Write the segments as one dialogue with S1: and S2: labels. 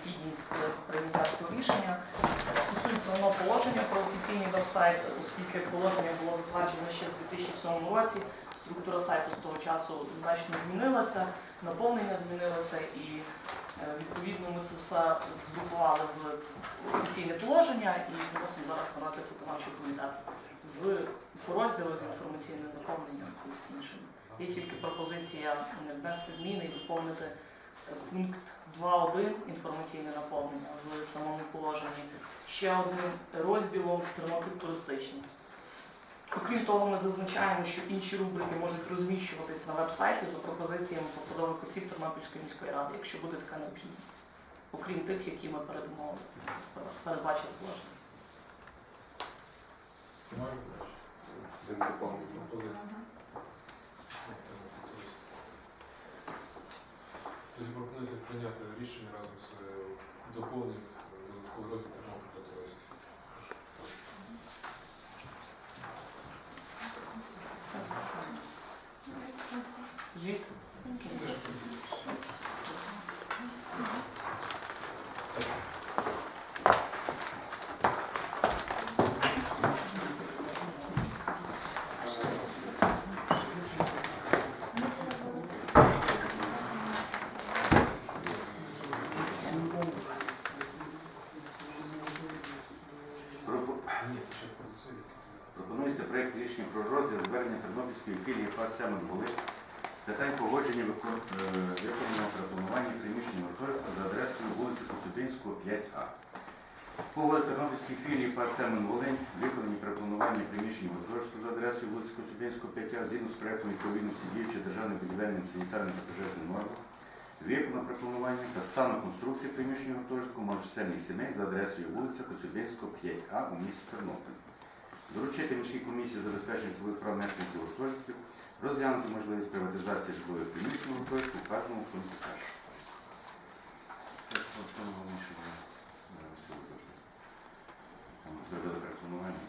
S1: необхідність е, прийняття такого рішення. Стосується воно положення про офіційний веб-сайт, оскільки положення було затверджено ще в 2007 році. Структура сайту з того часу значно змінилася, наповнення змінилося і е, відповідно ми це все згрупували в офіційне положення і вносимо зараз на розгляд виконавчого комітету з розділу з інформаційним наповненням і з іншим. Є тільки пропозиція внести зміни і доповнити е, пункт 2.1 інформаційне наповнення в самому положенні ще одним розділом Тернопіль туристичний. Окрім того, ми зазначаємо, що інші рубрики можуть розміщуватись на веб-сайті за пропозиціями посадових осіб Тернопільської міської ради, якщо буде така необхідність, окрім тих, які ми передумовили, передбачили положення.
S2: Доповнення.
S3: Пропозиції. Тоді пропонується прийняти рішення разом з е, доповненням розвитку додатковий розділ Тернопільського туристів.
S1: Звіт.
S3: Це ж в принципі.
S2: Пропо-
S3: Ні, ще продуцює це.
S2: Пропонується проєкт рішення про розгляд Тернопільської філії ПАС «Семен Були з питань погодження е, виконання та приміщення гуртожитку за адресою вулиці Коцюбинського, 5А. Погода Тернопільської філії ПАС «Семен Волинь, виконані при плануванні приміщення гуртожитку за адресою вулиці Коцюбинського, 5А, згідно з проєктом відповідності діючої державним будівельним санітарним та пожежним нормам, виконано при плануванні та стану конструкції приміщення гуртожитку малочисельних сімей за адресою вулиця Коцюбинського, 5А у місті Тернопіль. Доручити міській комісії забезпечення житлових прав мешканців гуртожитків, розглянути можливість приватизації житлових приміщень гуртожитку, вказаному Зробили перепланування.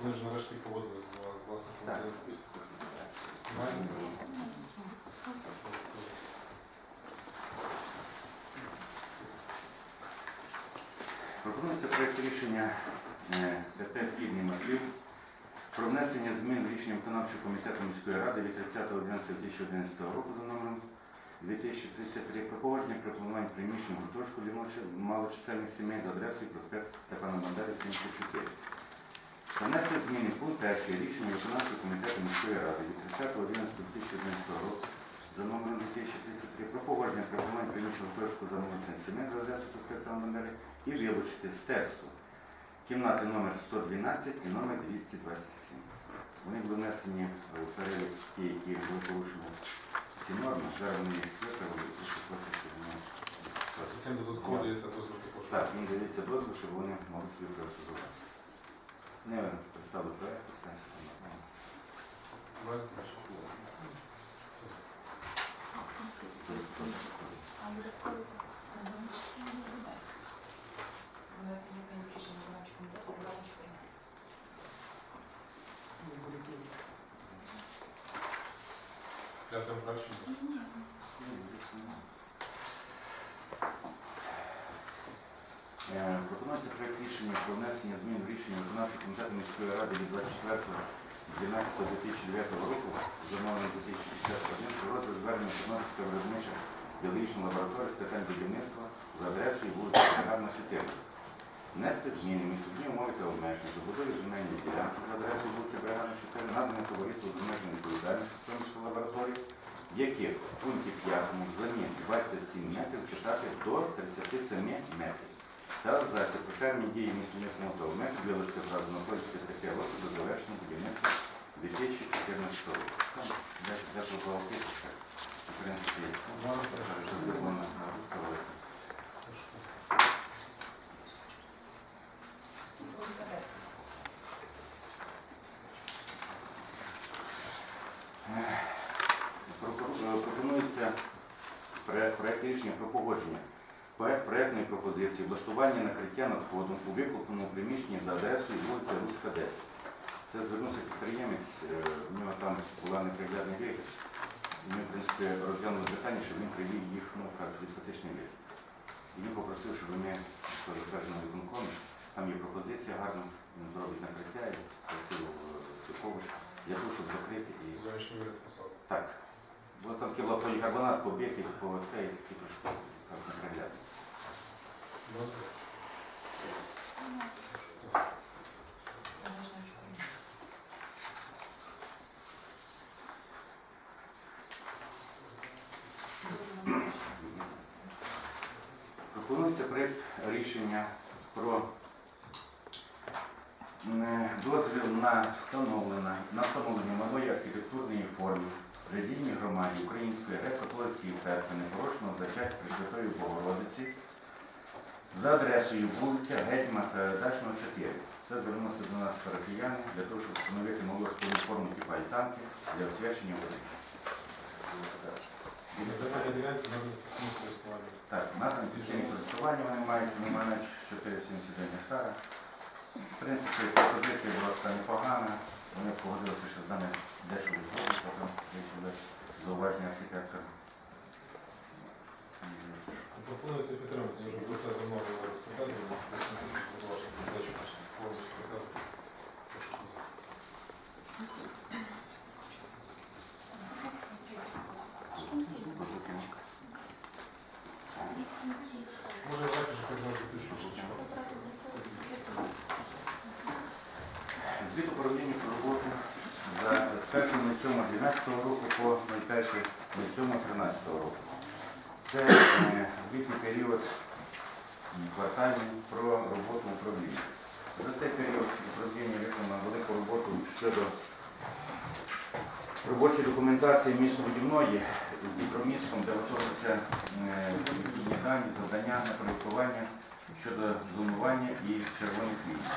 S3: Вони ж нарешті погодилися з заперечень?
S2: Пропонується проєкт рішення е, ТП «Східний масив» про внесення змін рішення виконавчого комітету міської ради від 30.11.2011 року за номером 2033 про погодження при плануванні приміщень гуртожитку для малочисельних сімей за адресою проспект Степана Бандери, 74. Внести зміни пункт 1 рішення виконавчого комітету міської ради від 30.11.2011 року за номером 2033 про погодження при плануванні приміщень гуртожитку за малочисельних сімей за адресою проспект Степана Бандери і вилучити з тексту кімнати номер 112 і номер 227. Вони були внесені в перелік ті, які були порушені ці норми. Зараз вони їх виправили і що
S3: Це додатково дається дозвіл також.
S2: так, їм дається дозвіл, щоб вони могли собі приватизувати. Не представили проєкт, все. нормально.
S3: Немає заперечень?
S4: Внесення змін в рішення виконавчого комітету програми 14.
S3: П'яте врачення.
S2: Е, Пропонується проєкт рішення про внесення змін в рішення виконавчого комітету міської ради від 24.12.2009 року за номером 2051 про розгляд звернення Тернопільської виробнича біологічної лабораторії з питань будівництва за адресою вулиця Гарна 14. Внести зміни містобні умови та обмеження забудови земельної ділянки за адресою вулиця Бригана 4, надане товариству з обмеженою відповідальністю Тернопільської лабораторії, яких в пункті 5 зоні 27 метрів читати до 37 метрів. Та за певні дії містобудівного та обмежень вилучити зразу на поліці таке року до завершення будівництва 2014 року. Десь де пропалки, в принципі, що зроблено на виставці.
S4: Сумська 10.
S2: Пропо- е, Пропонується пре- проект рішення про погодження проект проектної пропозиції влаштування накриття над входом у викупленому приміщенні за адресою вулиця Руська 10. Це звернувся підприємець, е, в нього там була неприглядний вигляд. Ми, в принципі, розглянули питання, щоб він привів їх ну, статичний вигляд. І він попросив, щоб ми розбежному виконкомі, там є пропозиція гарна, він зробить накриття і красиво цифрович, для того, щоб закрити і
S3: Зовнішній вигляд фасаду.
S2: так. Бо там кіла полікарбонат побитий по цей, такі.
S3: Добре.
S4: Ставиш на очко.
S2: Пропонується проєкт рішення про дозвіл на встановлення, на встановлення нової архітектурної форми в релігійній громаді Української греко-католицької церкви непорочного зачаття Пресвятої Богородиці за адресою вулиця Гетьма Сагайдачного 4. Це звернулося до нас парафіяни для того, щоб встановити нову форму типу альтанки для освячення води.
S3: І.
S2: Так, на транспортні користування вони мають, вони мають 471 гектара. В принципі, пропозиція була така непогана. Вони погодилися, що з нами дещо відходить, потім були зауваження архітектора.
S3: Пропонується підтримати, може про це давно ваша задача повністю. Може, я також казав, що ти що
S2: Звіт управління про роботу за з 1.07.12 року по 01.07.13 року. Це е, звітний період квартальний про роботу управління. За цей період управління виконано велику роботу щодо робочої документації містобудівної з Дніпромістом, де відповідні дані, завдання на проєктування щодо зонування і червоних ліній.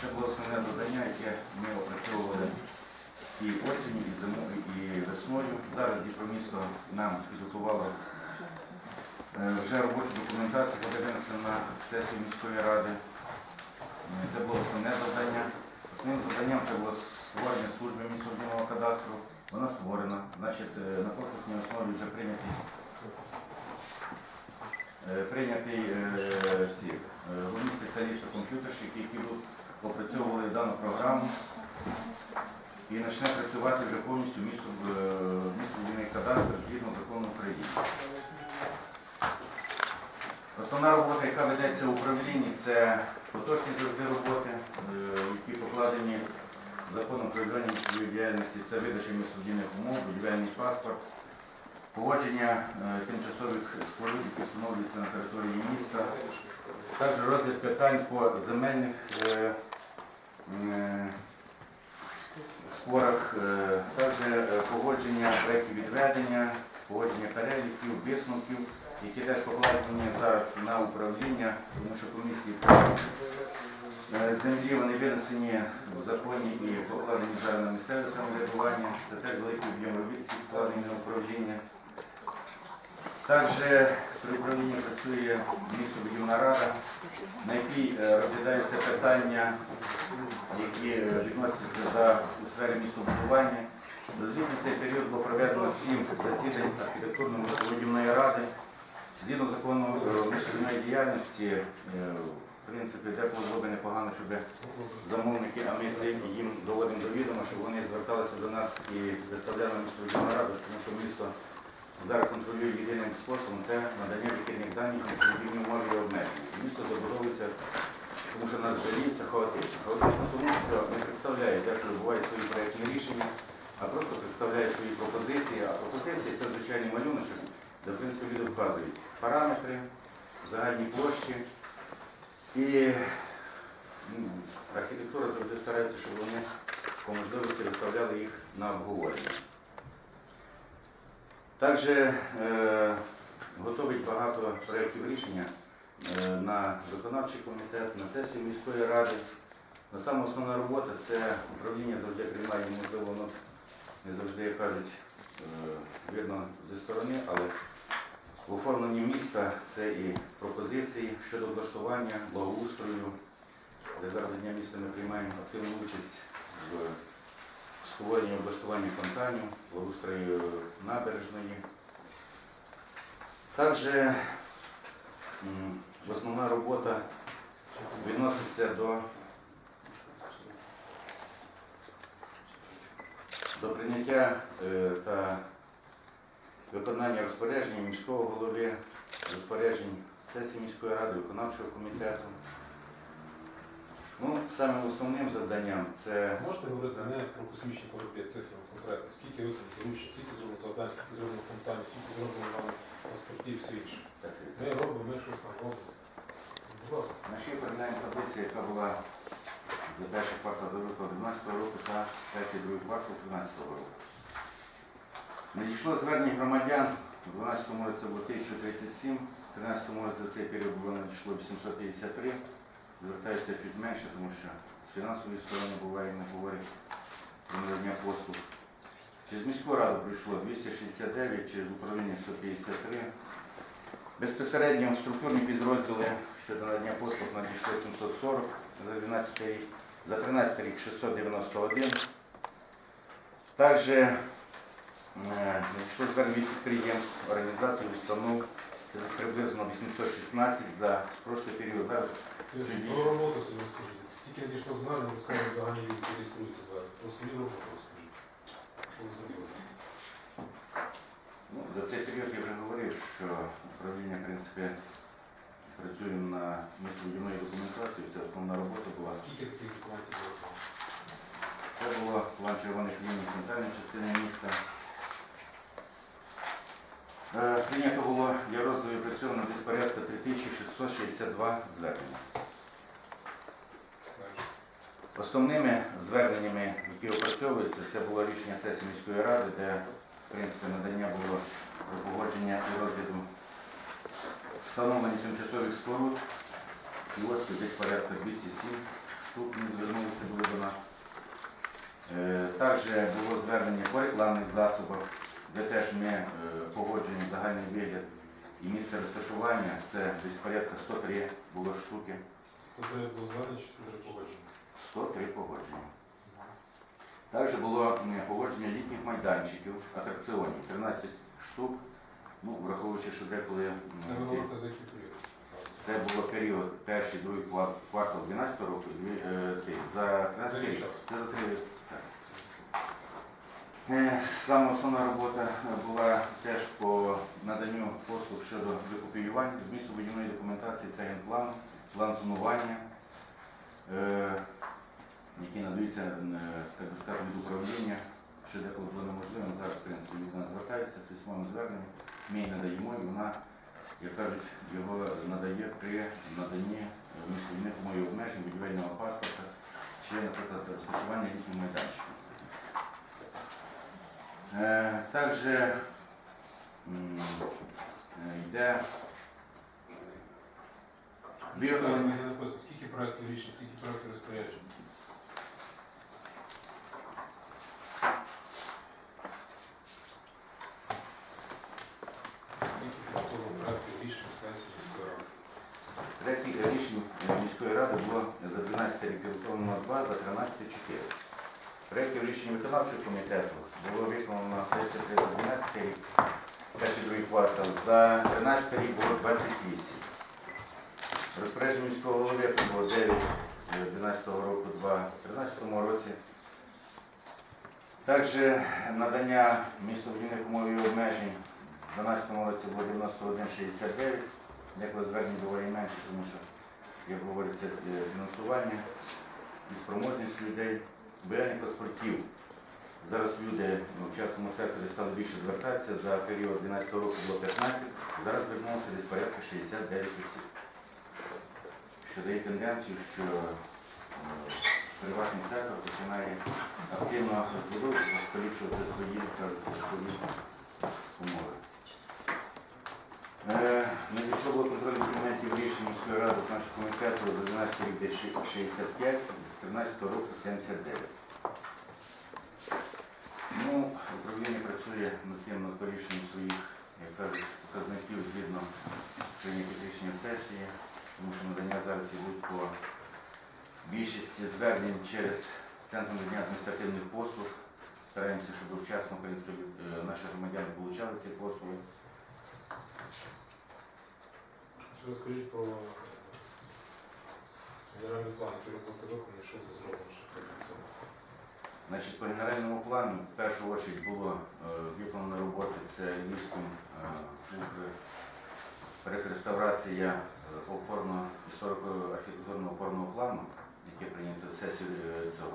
S2: Це було основне завдання, яке ми опрацьовували і осінню, і зимою, і весною. Зараз Дніпромісто нам підготувало е, вже робочу документацію, подивилися на сесію міської ради. Е, Це було основне завдання. Основним завданням це було створення служби містобудівного кадастру. Вона створена. Значить, е, на конкурсній основі вже прийнятий прийнятий е, всі е, головні спеціалісти комп'ютерщики, які опрацьовували дану програму. І почне працювати вже повністю місто містобудівний кадастр згідно закону України. Основна робота, яка ведеться в управлінні, це поточні завжди роботи, е, які покладені законом про ведення містобудівної діяльності, це видача містобудівних умов, будівельний паспорт, погодження е, тимчасових споруд, які встановлюються на території міста, також розгляд питань по земельних е, е, спорах, також е, погодження проєктів відведення, погодження переліків, висновків, які теж покладені зараз на управління, тому що комісії землі вони винесені в законі і покладені зараз на місцеве самоврядування. Це теж великий об'єм робіт, покладені на управління. Також при управлінні працює містобудівна рада, на якій е, розглядаються питання, які е, відносяться за у сфері містобудування. За цей період було проведено сім засідань архітектурно-містобудівної ради. Згідно закону е, містобудівної діяльності, в принципі, деколи було б непогано, щоб замовники, а ми це їм доводимо до відома, щоб вони зверталися до нас і представляли містобудівну раду, тому що місто зараз контролює єдиним способом це надання відхідних даних на відповідні умови і обмеження. Місто забудовується, тому що нас жаліється хаотично. Хаотично тому, що не представляє, як бувають свої проєктні рішення, а просто представляє свої пропозиції. А пропозиції це звичайний малюночок, де в принципі люди вказують параметри, загальні площі. І ну, архітектура завжди старається, щоб вони по можливості виставляли їх на обговорення. Також е, готовить багато проєктів рішення е, на виконавчий комітет, на сесію міської ради. На саме основна робота це управління завжди приймає, можливо, воно не завжди, як кажуть, е, видно зі сторони, але в оформленні міста це і пропозиції щодо облаштування, благоустрою, де зараз Дня міста ми приймаємо активну участь в створенні облаштування фонтанів, благоустрою набережної. Також основна робота відноситься до, до прийняття е, та виконання розпоряджень міського голови, розпоряджень сесії міської ради, виконавчого комітету. Ну, самим основним завданням це
S3: Можете говорити не про космічні корабли, а цифрами конкретно, скільки виконано доручень, скільки зроблено завдань, скільки зроблено фонтанів, скільки зроблено вам паспортів, все інше. Ми робимо, ми щось там робимо. Будь ласка.
S2: Наші порівняємо таблиця, яка була за перший квартал до лютого 12 року та перший другий квартал 13 року. Надійшло звернень громадян у 12 році було 1037, в 13 році за цей період було надійшло 853. Звертаються чуть менше, тому що з фінансової сторони буває не говорять про надання послуг. Через міську раду прийшло 269, через управління 153. Безпосередньо в структурні підрозділи щодо надання послуг надійшло 740 за 12 рік, за 13 рік 691. Також е, надійшло звернення підприємств, організацій, установ, це приблизно 816 за прошлий період. Зараз
S3: Скажіть, про роботу собі скажіть. Скільки надійшло звернень, ви скажете, загальні люди реєструються зараз. Про свою роботу розкажіть. Що ви зробили?
S2: Ну, за цей період я вже говорив, що управління, в принципі, працює на містобудівної документації, це основна робота була.
S3: Скільки таких документів було?
S2: Це було план червоних ліній центральної частини міста. Е, Прийнято було для розгляду і десь порядка 3662 звернення. Основними зверненнями, які опрацьовуються, це було рішення сесії міської ради, де в принципі надання було погодження і розгляду встановлення тимчасових споруд. І ось десь порядка 207 штук не звернулися були до нас. Е, Також було звернення по рекламних засобах, де теж ми е, погоджені загальний вигляд і місце розташування. Це десь порядка 103 було штуки.
S3: 109 було звернень, чи 103 погоджені?
S2: 103 погодження. Також було погодження літніх майданчиків, атракціонів, 13 штук. Ну, враховуючи, що деколи
S3: Це ви говорите за який період?
S2: це було період перший, другий квартал 12 року, е, за 13
S3: За
S2: рік.
S3: рік.
S2: Це за три роки. Е, Саме основна робота е, була теж по наданню послуг щодо викопіювань з містобудівної документації, це генплан, план зонування, які надаються, е, так би сказати, від управління, що деколи було неможливо. Зараз, в принципі, людина звертається з письмовим зверненням, ми її надаємо, і вона, як кажуть, його надає при наданні е, містобудівних умов обмежень, будівельного паспорта чи, наприклад, розташування їхніх майданчиків. Е, Також йде
S3: скільки проєктів рішень, скільки проєктів розпоряджень? Скільки підготовлено проєктів рішень сесії міської ради?
S2: Третій рішень е, міської ради було за 12 рік підготовлено 2, за 13 4. Проєктів виконавчого комітету було виконано 33 за 12 рік, перший другий квартал. За 13 рік було 28. Розпорядження міського голови було 9 е, 12 року, 2 в 13 році. Також надання містобудівних умов і обмежень в 12 році було 91,69. Деколи звернень буває менше, тому що, як говориться, е, фінансування і спроможність людей, берення паспортів. Зараз люди ну, в частному секторі стали більше звертатися. За період 12 року було 15, зараз звернулося десь порядка 69 осіб. Що дає тенденцію, що приватний сектор починає активно розбудовуватися, поліпшувати свої свої умови. Е, Надійшло було контроль документів рішень міської ради нашого комітету за 12 рік десь 65, 13 року 79. Ну, управління працює над тим над порішенням своїх, як кажуть, показників згідно прийнятих рішення сесії, тому що надання зараз ідуть по більшості звернень через Центр надання адміністративних послуг. Стараємося, щоб вчасно принципі, е, наші громадяни отримали ці послуги.
S3: Розкажіть про е, генеральний план, який роботи виконані, що це зроблено ще цього.
S2: Значить, по генеральному плану в першу очередь було е, виконано роботи це Львівським е, передреставрація е, опорно історико архітектурного опорного плану, яке прийнято сесію е, цього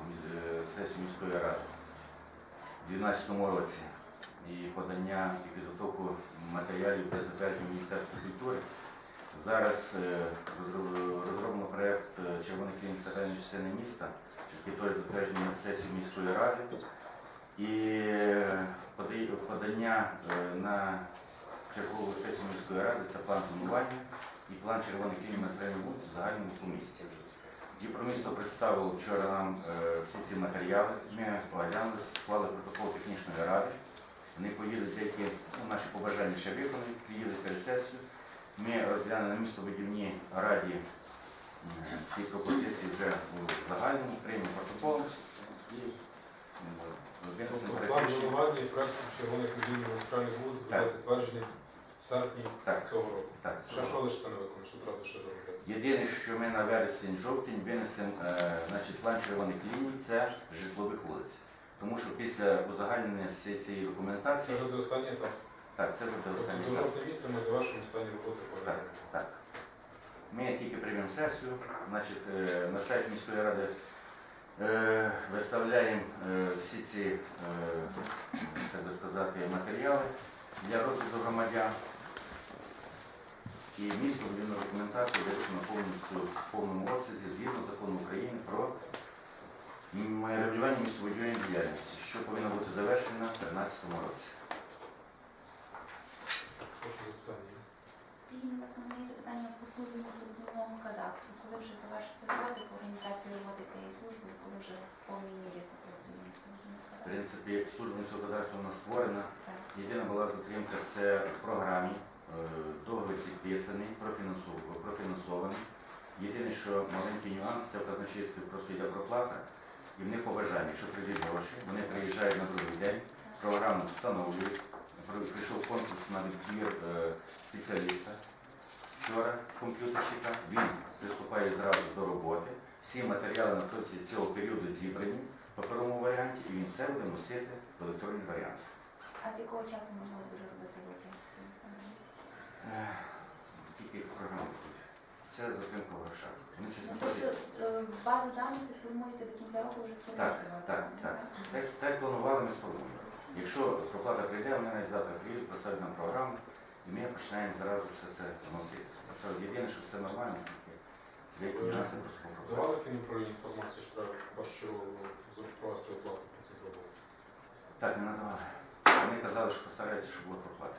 S2: сесію міської ради у 2012 році. І подання і підготовку матеріалів для затвердження Міністерства культури. Зараз е, розроблено проєкт е, Червоний клін центральної частини міста, який теж затверджений на сесію міської ради. І е, подання на чергову сесію міської ради це план зонування і план червоний клін на зеленій вулиці в загальному по місті. Дніпромісто представило вчора нам всі ці матеріали. Ми оглянули, склали протокол технічної ради. Вони поїдуть деякі ну, наші побажання ще виконують, приїдуть перед сесію. Ми розглянули на містобудівній раді м, ці пропозиції вже у загальному, приймемо протокол і м, винесемо
S3: Тобто план
S2: перед
S3: зонування і проект червоних ліній магістральних вулиць буде затверджений в серпні
S2: Так.
S3: цього року.
S2: Так,
S3: Ще що лише це не виконано, що треба ще зробити?
S2: Єдине, що ми на вересень-жовтень винесемо е, значить, план червоних ліній, це житлових вулиць. Тому що після узагальнення всієї цієї
S3: Це
S2: документації,
S3: вже до останній етап.
S2: Так, це буде
S3: Тобто
S2: останній
S3: до
S2: етап.
S3: жовтня місяця ми завершимо останні роботи по
S2: Так, так. Ми тільки приймемо сесію, значить, е, на сайт міської ради е, виставляємо е, всі ці, е, так би сказати, матеріали для розгляду громадян. І місто будівну документацію вирішено повністю в повному обсязі згідно закону України про м, регулювання містобудівної діяльності, що повинно бути завершено в 2013 році.
S3: Прошу запитання.
S5: Скажіть, будь запитання по службі містобудівного кадастру. Коли вже завершиться роботи по організації роботи цієї служби, і коли вже в повній мірі запрацює містобудівний
S2: В
S5: кадастр?
S2: принципі, служба міського кадастру нас створена.
S5: Так.
S2: Єдина була затримка це в програмі. Е, Договір підписаний, профінансов- профінансований. Єдине, що маленький нюанс, це в казначействі просто йде проплата, і в них побажання, що прийдуть гроші, вони приїжджають на другий день, програму встановлюють. При- Прийшов конкурс на відбір е, спеціаліста вчора, комп'ютерщика. Він приступає зразу до роботи. Всі матеріали на протязі цього періоду зібрані в паперовому варіанті, і він все буде носити в електронний варіант.
S5: А з якого часу можна буде робити?
S2: Ех, Тільки програми. Це затримка щось
S5: Ну, тобто е, базу даних ви сформуєте до кінця року вже сформуєте базу
S2: так,
S5: даних,
S2: так. Так, так планували ми сформуємо. Якщо проплата прийде, вони навіть завтра приїдуть, поставлять нам програму, і ми починаємо зразу все це вносити. Тобто єдине, що все нормально, тільки деякі нюанси просто.
S3: Давали інформацію, що треба першу провести оплату по цих роботах?
S2: Так, не надавали. Вони казали, що постараються, щоб було проплата.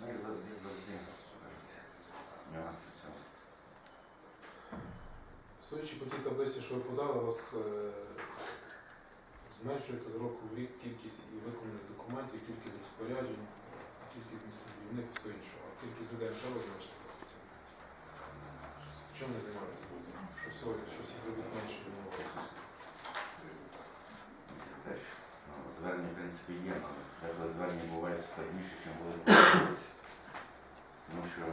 S2: Ну і завжди, завжди нюанси цього.
S3: Судячи по тій таблиці, що ви подали, у вас е, зменшується з року в рік кількість і виконаних документів, кількість розпоряджень, кількість містобудівних і все інше. Кількість людей ще розменшити працює. Чим не займаються? Що сьогодні, що всіх робіт менше не?
S2: Теж ну, звернення, в принципі, є, але треба звернення буває складніше, ніж були. Тому що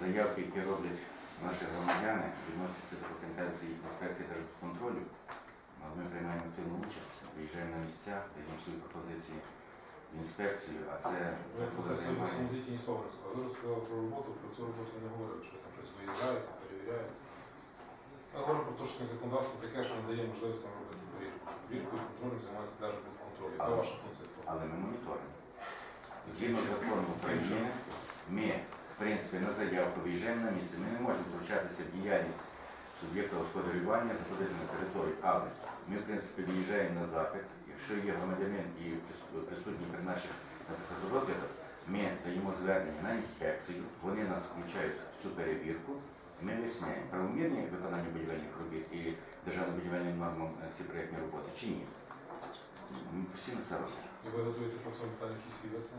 S2: заявки, які роблять наші громадяни, відносяться до компетенції інспекції держконтролю. Але Ми приймаємо активну участь, виїжджаємо на місця, даємо свої пропозиції в інспекцію, а це
S3: Ви про це сьогодні в
S2: займає.
S3: ні слова не сказали. Ви розповідали про роботу, про цю роботу не говорили, що ви там щось виїжджаєте, перевіряєте. Ми говоримо про те, що законодавство таке, що не дає можливість там робити перевірку. Що Перевіркою і контролем займається Держбудконтроль. Яка
S2: Але-
S3: ваша функція в тому?
S2: Але ми моніторимо. Згідно закону України, ми, в принципі, на заявку виїжджаємо на місце. Ми не можемо втручатися в діяльність суб'єкта господарювання, заходити на територію. Але ми, в принципі, виїжджаємо на запит. Якщо є громадянин і прис- присутній при наших розглядах, ми даємо звернення на інспекцію, вони нас включають в цю перевірку. Ми виясняємо, правомірні виконання будівельних робіт і державно-будівельним нормам е, ці проєктні роботи чи ні. Ми постійно це робимо.
S3: І ви готуєте по цьому питанню якийсь свій?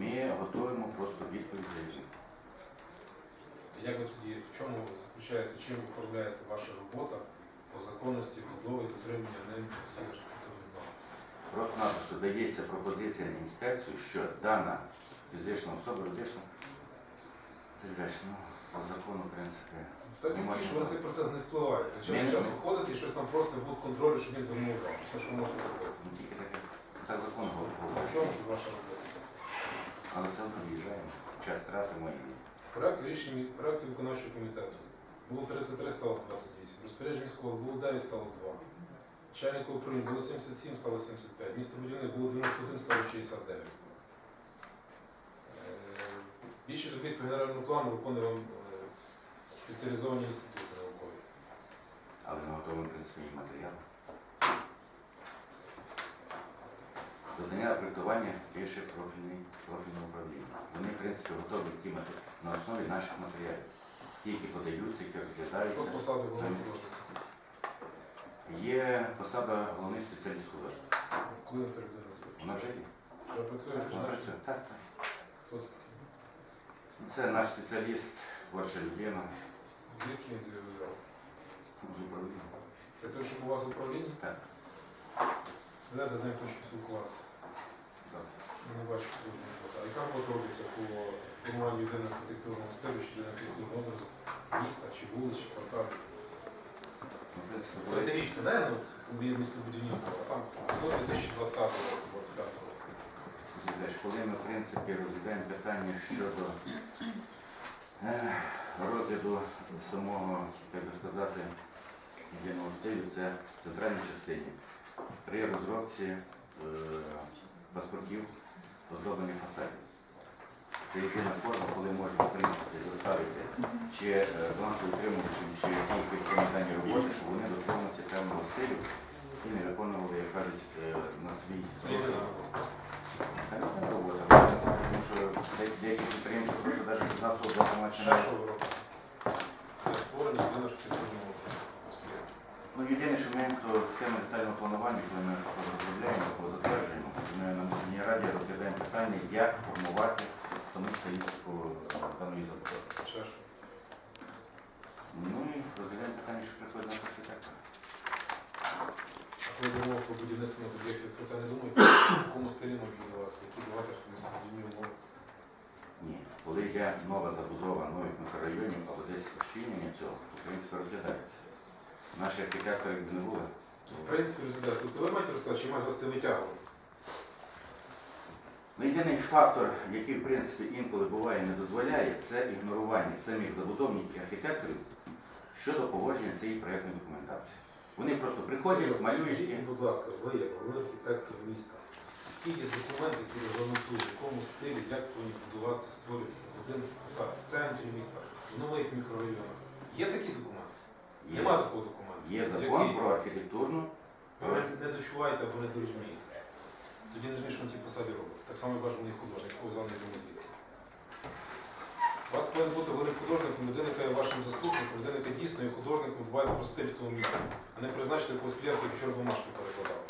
S2: Ми готуємо просто відповідь за
S3: Як ви тоді, в чому заключається, чим оформляється ваша робота по законності будови дотримання ним всіх?
S2: Просто-напросто дається пропозиція на інспекцію, що дана фізична особа юридична ну, по закону, в принципі,
S3: Так і скажіть, що на цей процес не впливаєте.
S2: Ні,
S3: Час
S2: ні.
S3: і щось там просто буде контролю, щоб він увагу. Все, що можете зробити.
S2: ну, тільки таке, так закон
S3: В
S2: говорить.
S3: чому тут ваша робота?
S2: Але одно в'їжджаємо, час тратимо і
S3: Проект рішення проекту виконавчого комітету. Було 33, стало 28. Розпорядження міського було 9, стало 2. Начальника управління було 77, стало 75. Місто будівник було 91, стало 69. Е, Більшість робіт по генеральному плану виконує вам е, спеціалізовані інститути наукові.
S2: але не готовий, в принципі, матеріал. Завдання проєктування профільний профільне управління. Вони, в принципі, готові ті мати- на основі наших матеріалів. Ті, які подаються, які
S3: Що посади голови художника?
S2: Є посада головний спеціаліст художник.
S3: Коли ви так
S2: Вона вже є.
S3: Вже працює
S2: Вона працює. Так, так.
S3: Хто це такий?
S2: Це наш спеціаліст, творча людина
S3: Звідки він зв'язав?
S2: з управління.
S3: Це той, що у вас в управлінні?
S2: Так.
S3: Знаєте, з ним хочу спілкуватися.
S2: так.
S3: Я Не бачу, коли він робота. А яка робота робиться по формуванню єдиного архітектурного стилю, чи єдиного архітектурного образу міста, чи вулиць, чи кварталів?
S2: Ну, в принципі, коли-
S3: Стратегічно, да, ну, от, у містобудівній, а там до 2020 року, 25 року.
S2: Коли ми, в принципі, розглядаємо питання щодо е, розгляду самого, як би сказати, єдиного стилю, це в центральній частині. При розробці е, паспортів оздоблення фасадів. Це єдина форма, коли можна, принципі, заставити чи е, балансоутримувачем, чи які підтримують дані роботи, щоб вони дотримувалися певного стилю і не виконували, як кажуть, е, на свій
S3: Це робота.
S2: тому що деякі підприємства просто навіть з
S3: архітектурного стилю.
S2: Ну, єдине, що ми схеми детального планування, коли ми розробляємо або затверджуємо, ми на міській раді розглядаємо питання, як формувати саму стилістику е, даної забудови.
S3: Ще що?
S2: Ну і розглядаємо питання, що приходить на архітектора.
S3: А коли мова про будівництво на об'єктів, про це не думаєте? В якому стилі можуть будуватися? Які давати містобудівні умови?
S2: Ні, коли йде нова забудова нових мікрорайонів або десь розчинення цього, то в принципі розглядається. Наші архітектори, якби не були, то
S3: В принципі, розглядати. Це ви маєте розказати, чи має з вас це витягувати?
S2: Ну, єдиний фактор, який в принципі інколи буває не дозволяє, це ігнорування самих забудовників і архітекторів щодо погодження цієї проєктної документації. Вони просто приходять, малюють і
S3: будь ласка, ви як головний архітектор міста, які є документи, які регламентують, в якому стилі, як повинні будуватися, створюватися будинки, фасади в центрі міста, в нових мікрорайонах. Є такі документи?
S2: є,
S3: Нема такого документу.
S2: є закон
S3: Який?
S2: про архітектурну.
S3: Ви не дочуваєте або не дорозумієте. Тоді не розумієш, що на тій посаді робити. Так само, ваш головний художник, якого взяли не звідки. У вас повинен бути головним художником, людина, яка є вашим заступником, людина, яка дійсно є художником, дбає про стиль того міста, а не призначити якогось клієнта, який вчора бумажки перекладав.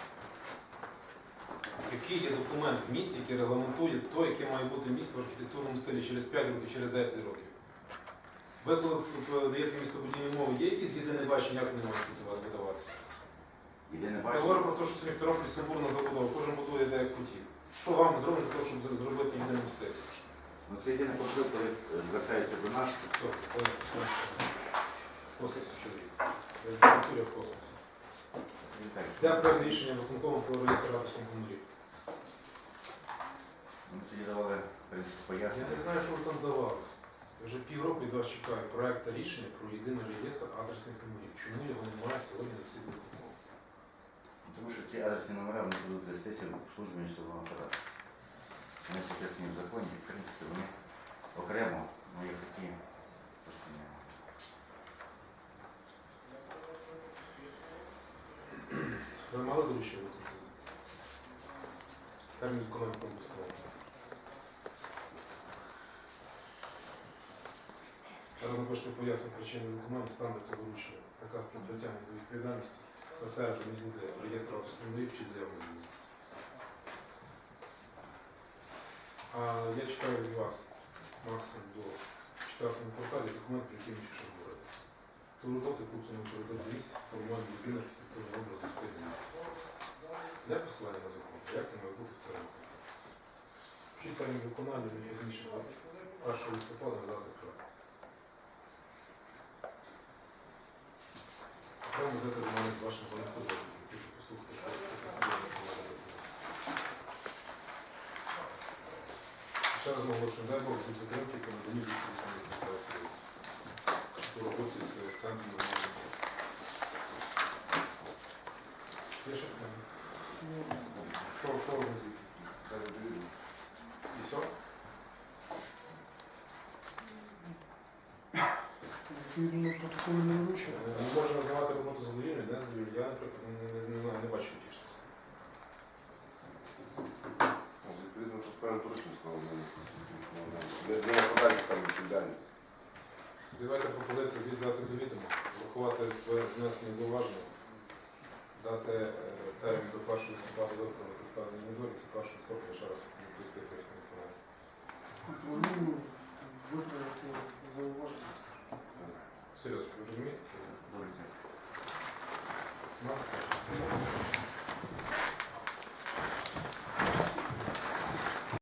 S3: Який є документ в місті, який регламентує то, яке має бути місто в архітектурному стилі через 5 років, через 10 років? Ви коли даєте містобудівні умови, є якісь єдине бачення, як вони можуть бути вас видаватися? Я
S2: бачення.
S3: говорю про те, що сьогодні в Тернополі забудова, кожен будує де як хотів. Що вам зроблено для того, щоб зробити єдиним стиль?
S2: Ну, це єдине конфлікт, коли е, до нас.
S3: Все, понятно. В космосі чоловік. Я в космосі. Де проект рішення виконкому про реєстр радісних комунів?
S2: Ми тоді давали в принципі,
S3: Я
S2: пояснення.
S3: не знаю, що ви там давали. Я вже півроку від вас чекаю проекта рішення про єдиний реєстр адресних номерів. Чому його немає сьогодні на виконкомах?
S2: Тому що ті адресні номера вони будуть вестися в службі місцевого кадастру. Вони прописані в законі, і, в принципі, вони окремо, ну як такі, просто не.
S3: Ви мали доручення виконати? Термін виконання пропускного. Зараз напишете пояснення причини виконання ставити доручення. Наказ про притягнення до відповідальності. На середу не буде реєстру автостановив чи заяву не я чекаю від вас максимум до четвертого кварталі документ, про який ми ще говорили. То роботи крупному коридору місць, формування єдиного архітектурного образу стилю міста. Не посилання на закон, як це має бути в Тернополі. Вчить виконання не пізніше 1 листопада надати проект. ваших головних хочу послухати, що. Ще раз наголошую, дай Бог від затримки по наданню відповідної ситуації по роботі з центром громадянства. Є ще питання? Що, що ви робити? І все?
S6: Відповідно протоколу не вручено.
S3: Ми можемо називати роботу задовільною, не задовільною. Я, наприклад, не, не, знаю, не бачу тішності.
S7: Відповідно, тут певно точно сказав, не не подальше там відповідальність.
S3: Давайте пропозиція звіт взяти до відома, врахувати внесені зауваження, дати е, термін до 1 листопада виправити вказані недоліки, 1 листопада ще раз прискати інформацію.
S6: Плануємо виправити зауваження.
S3: Серйозно, ви розумієте?
S2: Добре.